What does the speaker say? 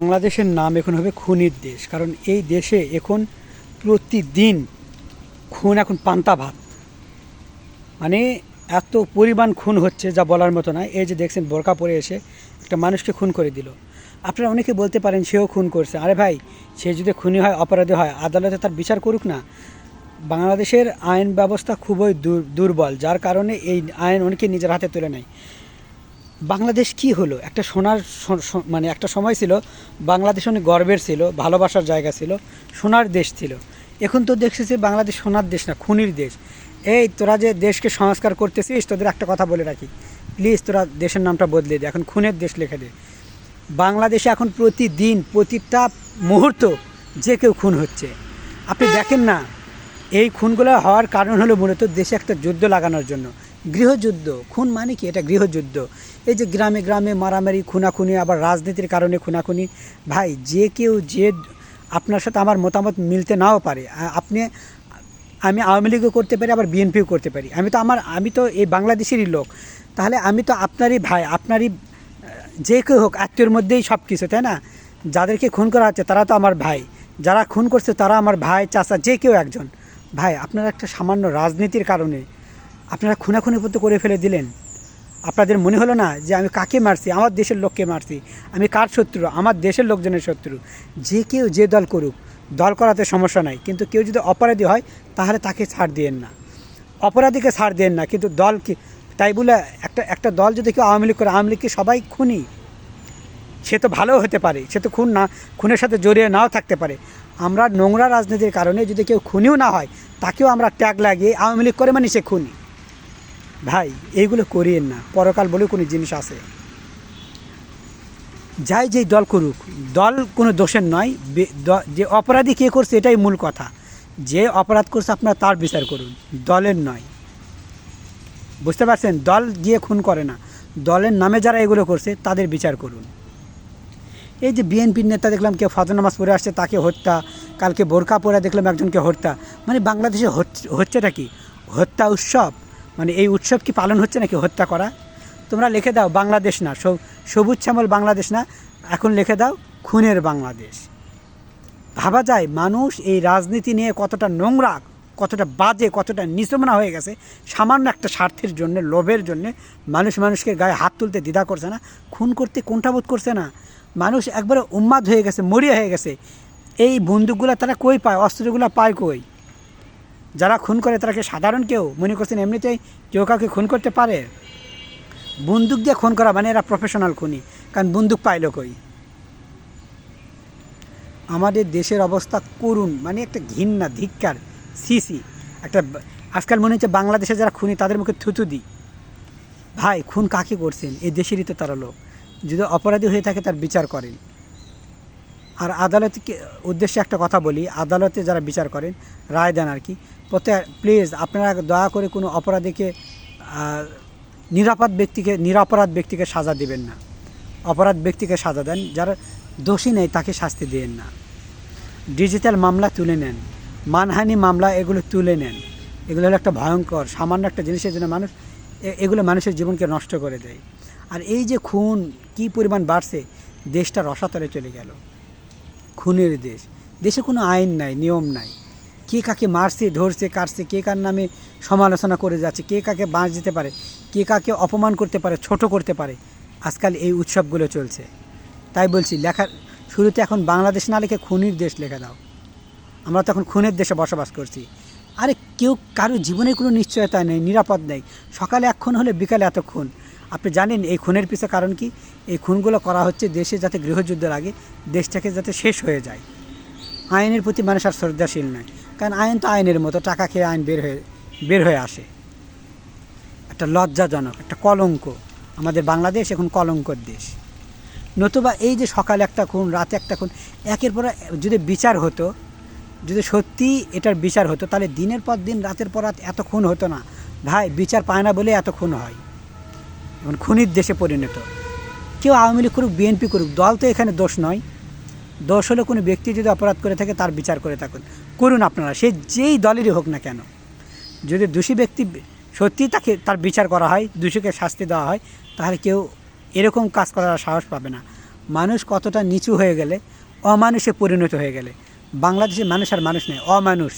বাংলাদেশের নাম এখন হবে খুনির দেশ, কারণ এই দেশে এখন প্রতিদিন খুন এখন পান্তা ভাত। মানে এত পরিমাণ খুন হচ্ছে যা বলার মতো নয় এই যে দেখছেন বোরকা পরে এসে একটা মানুষকে খুন করে দিল। আপনারা অনেকে বলতে পারেন সেও খুন করছে। আরে ভাই, সে যদি খুনি হয়, অপরাধী হয়, আদালতে তার বিচার করুক না। বাংলাদেশের আইন ব্যবস্থা খুবই দুর্বল, যার কারণে এই আইন অনেকে নিজের হাতে তুলে নেয়। বাংলাদেশ কি হলো? একটা সোনার মানে একটা সময় ছিল, বাংলাদেশ অনেক গর্বের ছিল, ভালোবাসার জায়গা ছিল, সোনার দেশ ছিল। এখন তো দেখতেছি বাংলাদেশ সোনার দেশ না, খুনির দেশ। এই তোরা যে দেশকে সংস্কার করতেছিস, তোদের একটা কথা বলে রাখি। প্লিজ তোরা দেশের নামটা বদলে দে, এখন খুনের দেশ লিখে দে। বাংলাদেশে এখন প্রতিদিন, প্রতিটা মুহূর্ত যে কেউ খুন হচ্ছে। আপনি দেখেন না, এই খুনগুলো হওয়ার কারণ হলো মূলত দেশে একটা যুদ্ধ লাগানোর জন্য। গৃহযুদ্ধ। খুন মানে কি? এটা গৃহযুদ্ধ। এই যে গ্রামে গ্রামে মারামারি, খুনাখুনি, আবার রাজনীতির কারণে খুনাখুনি। ভাই, যে কেউ যে আপনার সাথে আমার মতামত মিলতে নাও পারে আপনি, আমি আওয়ামী লীগও করতে পারি, আবার বিএনপিও করতে পারি। আমি তো আমার, আমি তো এই বাংলাদেশেরই লোক। তাহলে আমি তো আপনারই ভাই, আপনারই, যে কেউ হোক, আত্মীয়র মধ্যেই সব কিছু তাই না? যাদেরকে খুন করা হচ্ছে, তারা তো আমার ভাই। যারা খুন করছে, তারা আমার ভাই, চাচা, যে কেউ একজন। ভাই, আপনারা একটা সামান্য রাজনীতির কারণে আপনারা খুনাখুনি পর্যন্ত করে ফেলে দিলেন। আপনাদের মনে হলো না যে আমি কাকে মারছি? আমার দেশের লোককে মারছি। আমি কার শত্রু? আমার দেশের লোকজনের শত্রু। যে কেউ যে দল করুক, দল করাতে সমস্যা নাই। কিন্তু কেউ যদি অপরাধী হয়, তাহলে তাকে ছাড় দিয়েন না। অপরাধীকে ছাড় দেন না। কিন্তু দল কি, তাই বলে একটা একটা দল যদি কেউ আওয়ামী লীগ করে, আওয়ামী লীগ কি সবাই খুনি? সে তো ভালো হতে পারে। সে তো খুন না, খুনের সাথে জড়িয়ে নাও থাকতে পারে। আমরা নোংরা রাজনীতির কারণে যদি কেউ খুনিও না হয়, তাকেও আমরা ট্যাগ লাগিয়ে আওয়ামী লীগ করে মানে সে খুনি। ভাই এইগুলো করিয়েন না। পরকাল বলে কোনো জিনিস আছে। যাই যেই দল করুক, দল কোনো দোষের নয় যে অপরাধী কে করছে এটাই মূল কথা। যে অপরাধ করছে আপনারা তার বিচার করুন, দলের নয়। বুঝতে পারছেন? দল গিয়ে খুন করে না। দলের নামে যারা এগুলো করছে, তাদের বিচার করুন। এই যে বিএনপির নেতা দেখলাম, কেউ ফজর নামাজ পড়ে আসছে, তাকে হত্যা। কালকে বোরকা পরে দেখলাম একজনকে হত্যা। মানে বাংলাদেশে হচ্ছে- হচ্ছেটা কি? হত্যা উৎসব। মানে এই উৎসব কি পালন হচ্ছে নাকি হত্যা করা? তোমরা লিখে দাও, বাংলাদেশ না, সব- সবুজ শ্যামল বাংলাদেশ না, এখন লিখে দাও, খুনের বাংলাদেশ। ভাবা যায় মানুষ এই রাজনীতি নিয়ে কতটা নোংরা, কতটা বাজে, কতটা নিচমনা হয়ে গেছে, সামান্য একটা স্বার্থের জন্য, লোভের জন্য মানুষ মানুষকে গায়ে হাত তুলতে দ্বিধা করছে না, খুন করতে কোনটাবোধ করছে না। মানুষ একবারে উন্মাদ হয়ে গেছে, মরিয়া হয়ে গেছে। এই বন্দুকগুলো তারা কই পায়? অস্ত্রগুলো পায় কই? যারা খুন করে তারা কি সাধারণ কেউ? মনে করছেন এমনিতেই কেউ কাউকে খুন করতে পারে? বন্দুক দিয়ে খুন করা মানে এরা প্রফেশনাল খুনি, কারণ বন্দুক পাইলো কই আমাদের দেশের অবস্থা করুন মানে একটা ঘৃণা, ধিক্কার, সিসি। একটা আজকাল মনে হচ্ছে বাংলাদেশে যারা খুনি তাদের মুখে থুতু দিই। ভাই, খুন কাকে করছেন? এই দেশেরই তো তারা লোক। যদি অপরাধী হয়ে থাকে তার বিচার করেন। আর আদালতকে উদ্দেশ্যে একটা কথা বলি, আদালতে যারা বিচার করেন, রায় দেন আর কি। প্রত্যেক প্লিজ আপনারা দয়া করে কোনো অপরাধীকে নিরাপদ ব্যক্তিকে, নিরাপরাধ ব্যক্তিকে সাজা দিবেন না। অপরাধ ব্যক্তিকে সাজা দেন, যারা দোষী নেই তাকে শাস্তি দেন না। ডিজিটাল মামলা তুলে নেন, মানহানি মামলা এগুলো তুলে নেন। এগুলো হলো একটা ভয়ঙ্কর, সামান্য একটা জিনিসের জন্য মানুষ এগুলো মানুষের জীবনকে নষ্ট করে দেয়। আর এই যে খুন, কি পরিমাণ বাড়ছে, দেশটা রসাতলে চলে গেল। খুনের দেশ। দেশে কোনো আইন নাই, নিয়ম নাই। কে কাকে মারছে, ধরছে, কাটছে, কে কার নামে সমালোচনা করে যাচ্ছে, কে কাকে বাঁশ দিতে পারে, কে কাকে অপমান করতে পারে, ছোট করতে পারে, আজকাল এই উৎসবগুলো চলছে। তাই বলছি, লেখার শুরুতে এখন বাংলাদেশ না লিখে খুনির দেশ লেখা দাও। আমরা তো এখন খুনের দেশে বসবাস করছি। আরে কেউ কারও জীবনে কোনো নিশ্চয়তা নেই, নিরাপদ নেই। সকালে এক খুন হলে বিকালে এত খুন। আপনি জানেন এই খুনের পিছনে কারণ কি? এই খুনগুলো করা হচ্ছে দেশে যাতে গৃহযুদ্ধ লাগে দেশটাকে যাতে শেষ হয়ে যায়। আইনের প্রতি মানুষ আর শ্রদ্ধাশীল নয়। কারণ আইন তো আইনের মতো, টাকা খেয়ে আইন বের হয়ে বের হয়ে আসে। একটা লজ্জাজনক, একটা কলঙ্ক। আমাদের বাংলাদেশ এখন কলঙ্কর দেশ। নতুবা এই যে সকালে একটা খুন, রাতে একটা খুন, একের পর যদি বিচার হতো, যদি সত্যি এটার বিচার হতো, তাহলে দিনের পর দিন, রাতের পর রাত এত খুন হতো না। ভাই, বিচার পায় না বলে এত খুন হয়। এখন খুনির দেশে পরিণত। কেউ আওয়ামী লীগ করুক, বিএনপি করুক, দল তো এখানে দোষ নয়। দোষ হলে কোনো ব্যক্তি যদি অপরাধ করে থাকে, তার বিচার করে থাকুন। করুন আপনারা, সে যেই দলেরই হোক না কেন। যদি দোষী ব্যক্তি সত্যি তাকে, তার বিচার করা হয়, দোষীকে শাস্তি দেওয়া হয়, তাহলে কেউ এরকম কাজ করার সাহস পাবে না। মানুষ কতটা নিচু হয়ে গেলে, অমানুষে পরিণত হয়ে গেলে। বাংলাদেশে মানুষ আর মানুষ নেই অমানুষ।